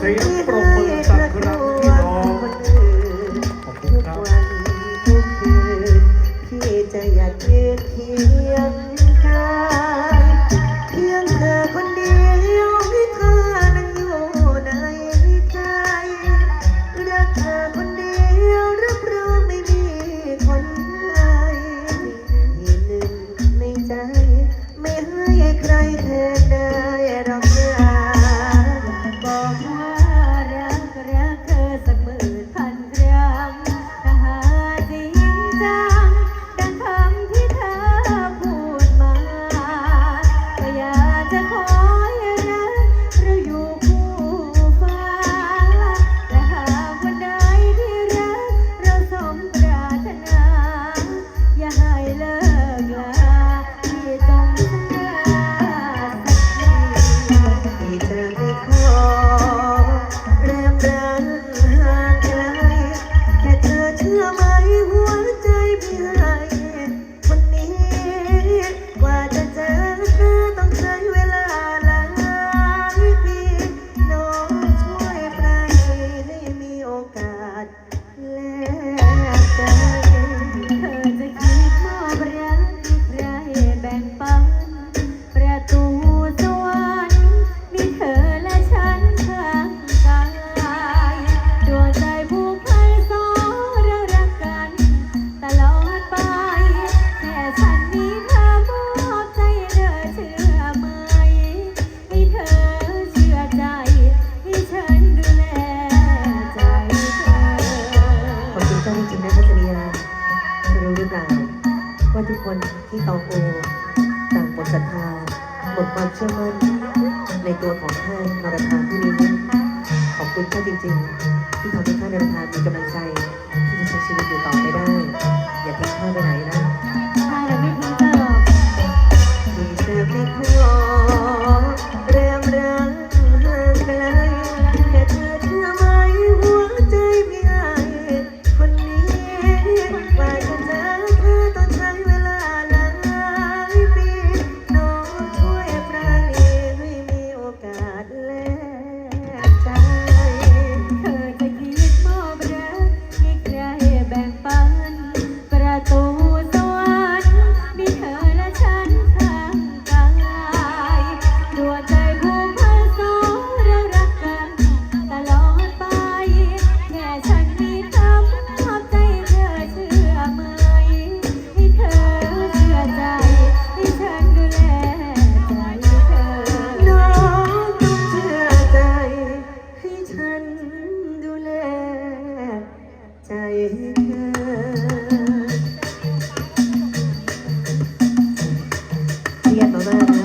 สียงปรบมือ คนที่ตองโอต่างหมดศรัทธาหมดความเชื่อมั่นในตัวของท่านนรธานผู้นี้ขอบคุณท่านจริง ๆ ที่ทำให้ท่านนรธานมีกำลังใจที่จะใช้ชีวิตอยู่ต่อไปได้ 朋友们。